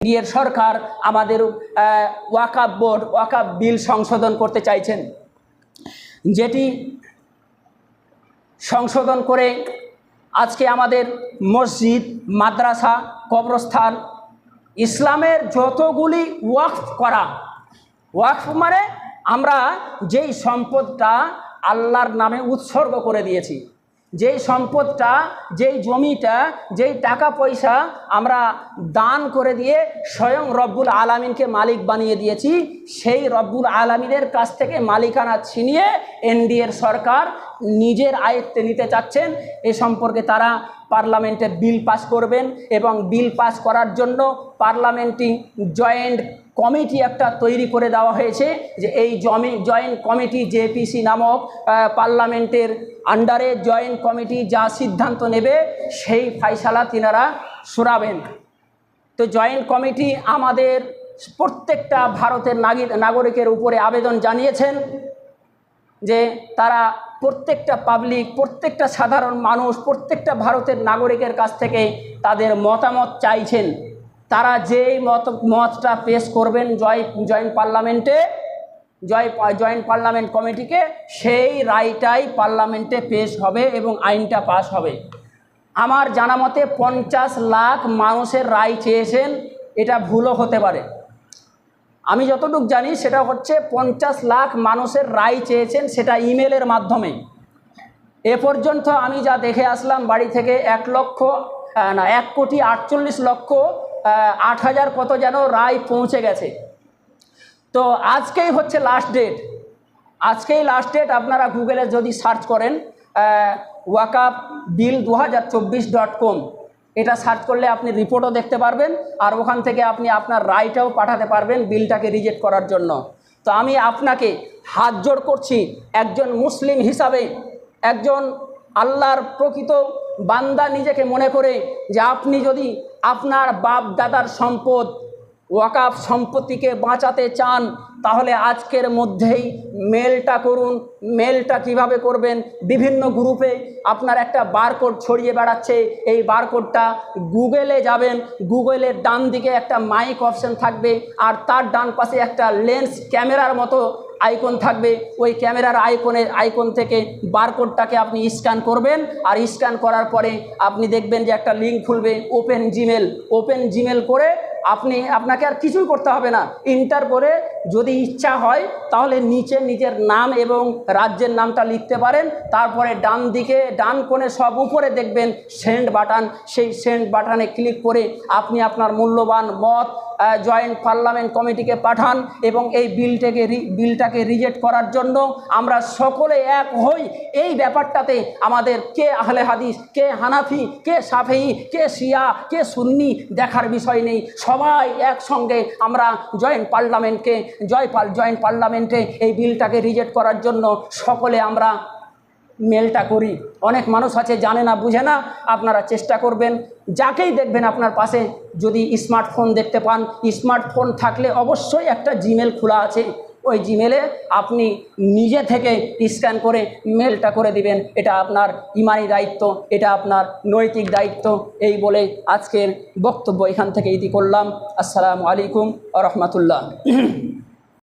এর সরকার আমাদের আহ, ওয়াকাব বোর্ড ওয়াকাব বিল সংশোধন করতে চাইছেন। যেটি সংশোধন করে আজকে আমাদের মসজিদ মাদ্রাসা কবরস্থান ইসলামের যতগুলি ওয়াকফ করা ওয়াকফ মানে আমরা যেই সম্পদটা আল্লাহর নামে উৎসর্গ করে দিয়েছি। যেই সম্পদটা, যেই জমিটা, যেই টাকা পয়সা আমরা দান করে দিয়ে স্বয়ং রব্বুল আলামিনকে মালিক বানিয়ে দিয়েছি, সেই রব্বুল আলামিনের কাছ থেকে মালিকানা ছিনিয়ে এনডিএর সরকার নিজের আয়ত্তে নিতে চাচ্ছেন। এ সম্পর্কে তারা পার্লামেন্টে বিল পাস করবেন এবং বিল পাস করার জন্য পার্লামেন্টে জয়েন্ট কমিটি একটা তৈরি করে দেওয়া হয়েছে যে এই জমি জয়েন্ট কমিটি জেপিসি নামক পার্লামেন্টের আন্ডারে জয়েন্ট কমিটি যা সিদ্ধান্ত নেবে, সেই ফাইসালা তিনারা শোনাবেন তো জয়েন্ট কমিটি আমাদের প্রত্যেকটা ভারতের নাগি- নাগরিকের উপরে আবেদন জানিয়েছেন যে তারা প্রত্যেকটা পাবলিক প্রত্যেকটা সাধারণ মানুষ, প্রত্যেকটা ভারতের নাগরিকের কাছ থেকে তাদের মতামত চাইছেন। তারা যেই মত, মতটা পেশ করবেন জয় জয়েন্ট পার্লামেন্টে, জয় জয়েন্ট পার্লামেন্ট কমিটিকে, সেই রায়টাই পার্লামেন্টে পেশ হবে এবং আইনটা পাস হবে। আমার জানা মতে পঞ্চাশ লাখ মানুষের রায় চেয়েছেন, এটা ভুলও হতে পারে। আমি যতটুকু জানি সেটা হচ্ছে পঞ্চাশ লাখ মানুষের রায় চেয়েছেন সেটা ইমেলের মাধ্যমে। এ পর্যন্ত আমি যা দেখে আসলাম, বাড়ি থেকে এক লক্ষ না, এক কোটি আটচল্লিশ লক্ষ আট হাজার কত যেন রায় পৌঁছে গেছে। তো আজকেই হচ্ছে লাস্ট ডেট আজকেই লাস্ট ডেট আপনারা গুগলে যদি সার্চ করেন ওয়াকাপ বিল দু হাজার চব্বিশ ডট কম এটা সার্চ করলে আপনি রিপোর্টও দেখতে পারবেন, আর ওখান থেকে আপনি আপনার রায়টাও পাঠাতে পারবেন বিলটাকে রিজেক্ট করার জন্য। তো আমি আপনাকে হাত জোড় করছি, একজন মুসলিম হিসাবে, একজন আল্লাহর প্রকৃত বান্দা নিজেকে মনে করে যে আপনি যদি আপনার বাপ দাদার সম্পদ, ওয়াকাফ সম্পত্তিকে বাঁচাতে চান, তাহলে আজকের মধ্যেই মেলটা করুন। মেলটা কীভাবে করবেন? বিভিন্ন গ্রুপে আপনার একটা বারকোড ছড়িয়ে বেড়াচ্ছে। এই বারকোডটা গুগলে যাবেন। গুগলের ডান দিকে একটা মাইক অপশন থাকবে। আর তার ডান পাশে একটা লেন্স ক্যামেরার মতো আইকন থাকবে। ওই ক্যামেরার আইকনের আইকন থেকে বারকোডটাকে আপনি স্ক্যান করবেন আর স্ক্যান করার পরে আপনি দেখবেন যে একটা লিঙ্ক খুলবে, ওপেন জিমেল। ওপেন জিমেল করে আপনি, আপনাকে আর কিছুই করতে হবে না। ইন্টার করে যদি ইচ্ছা হয় তাহলে নিচে নিজের নাম এবং রাজ্যের নামটা লিখতে পারেন। তারপরে ডান দিকে, ডান কোণে সব উপরে দেখবেন সেন্ড বাটন সেই সেন্ড বাটনে ক্লিক করে আপনি আপনার মূল্যবান মত জয়েন্ট পার্লামেন্ট কমিটিকে পাঠান এবং এই বিলটাকে বিলটাকে রিজেক্ট করার জন্য আমরা সকলে এক হই। এই ব্যাপারটাতে আমাদের কে আহলে হাদিস, কে হানাফি, কে সাফেই, কে শিয়া, কে সুন্নি দেখার বিষয় নেই। সবাই একসঙ্গে আমরা জয়েন্ট পার্লামেন্টকে জয় পাল জয়েন্ট পার্লামেন্টে এই বিলটাকে রিজেক্ট করার জন্য সকলে আমরা মেলটা করি। অনেক মানুষ আছে, জানে না, বুঝে না, আপনারা চেষ্টা করবেন। যাকেই দেখবেন আপনার পাশে, যদি স্মার্টফোন দেখতে পান, স্মার্টফোন থাকলে অবশ্যই একটা জিমেল খোলা আছে। ওই জিমেলে আপনি নিজে থেকে স্ক্যান করে মেলটা করে দিবেন। এটা আপনার ইমানি দায়িত্ব, এটা আপনার নৈতিক দায়িত্ব। এই বলে আজকের বক্তব্য এখান থেকে ইতি করলাম। আসসালামু আলাইকুম রহমতুল্লাহ।